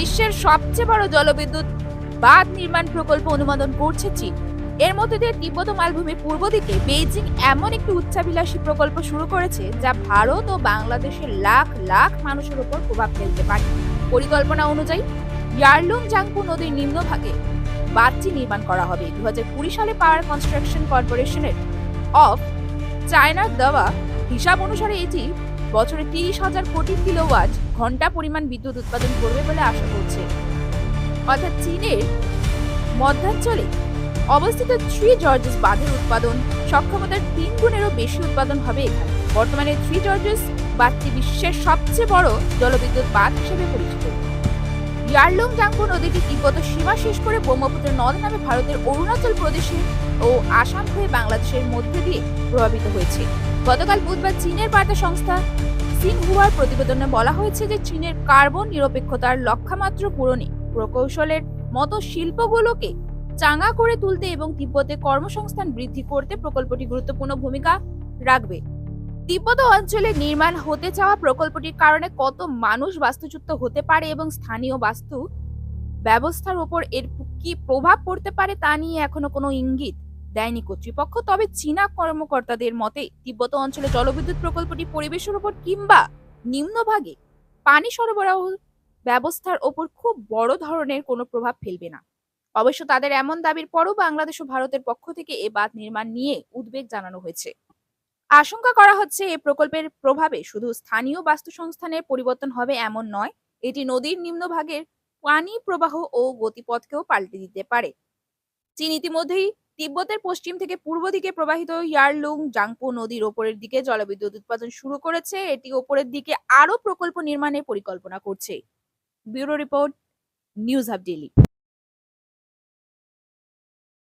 বিশ্বের সবচেয়ে বড় জলবিদ্যুৎ বাঁধ নির্মাণ প্রকল্প অনুমোদন করছে চীন। এর মধ্যে দিয়ে তিব্বত মালভূমির পূর্ব দিকে বেইজিং এমন একটি উচ্চাভিলাষী প্রকল্প শুরু করেছে যা ভারত ও বাংলাদেশের লাখ লাখ মানুষের উপর প্রভাব ফেলতে পারে। পরিকল্পনা অনুযায়ী, ইয়ারলুং জাংপু নদীর নিম্নভাগে বাঁধটি নির্মাণ করা হবে। দু কুড়ি সালে পাওয়ার কনস্ট্রাকশন কর্পোরেশনের অফ চায়নার দেওয়া হিসাব অনুসারে এটি বছরে তিরিশ হাজার কোটি কিলোওয়াট ঘণ্টা পরিমাণ বিদ্যুৎ উৎপাদন করবে বলে আশা করছে। অর্থাৎ চীনের মধ্যাঞ্চলে অবস্থিত থ্রি জর্জেস বাঁধের উৎপাদন সক্ষমতার তিন গুণেরও বেশি উৎপাদন হবে বর্তমানে থ্রি জর্জেস বাঁধটি বিশ্বের সবচেয়ে বড় জলবিদ্যুৎ বাঁধ হিসেবে পরিচিত। ইয়ারলুং জাংপু নদীটি তিব্বত সীমা শেষ করে ব্রহ্মপুত্র নদ নামে ভারতের অরুণাচল প্রদেশে ও আসাম হয়ে বাংলাদেশের মধ্যে দিয়ে প্রভাবিত হয়েছে। গতকাল বুধবার চীনের বার্তা সংস্থা সিনহুয়ার প্রতিবেদনে বলা হয়েছে যে চীনের কার্বন নিরপেক্ষতার লক্ষ্যমাত্র পূরণে প্রকৌশলের মতো শিল্পগুলোকে চাঙ্গা করে তুলতে এবং তিব্বতে কর্মসংস্থান বৃদ্ধি করতে প্রকল্পটি গুরুত্বপূর্ণ ভূমিকা রাখবে। তিব্বত অঞ্চলে নির্মাণ হতে চাওয়া প্রকল্পটির কারণে কত মানুষ বাস্তুচ্যুত হতে পারে এবং স্থানীয় বাস্তু ব্যবস্থার উপর এর কি প্রভাব পড়তে পারে তা নিয়ে এখনও কোনো ইঙ্গিত দেয়নি কর্তৃপক্ষ। তবে চীনা কর্মকর্তাদের মতে তিব্বত অঞ্চলে জলবিদ্যুৎ প্রকল্পটি পরিবেশের উপর কিংবা নিম্নভাগে পানি সরবরাহ ব্যবস্থার ওপর খুব বড় ধরনের কোনো প্রভাব ফেলবে না। অবশ্য তাদের এমন দাবির পরও বাংলাদেশ ও ভারতের পক্ষ থেকে এ বাঁধ নির্মাণ নিয়ে উদ্বেগ জানানো হয়েছে। আশঙ্কা করা হচ্ছে এই প্রকল্পের প্রভাবে শুধু স্থানীয় বাস্তু সংস্থানের পরিবর্তন হবে এমন নয়, এটি নদীর নিম্নভাগের পানি প্রবাহ ও গতিপথকেও পাল্টে দিতে পারে। চীন ইতিমধ্যেই তিব্বতের পশ্চিম থেকে পূর্ব দিকে প্রবাহিত ইয়ারলুং জাংপো নদীর ওপরের দিকে জলবিদ্যুৎ উৎপাদন শুরু করেছে। এটি ওপরের দিকে আরও প্রকল্প নির্মাণের পরিকল্পনা করছে। Bureau report, news hub daily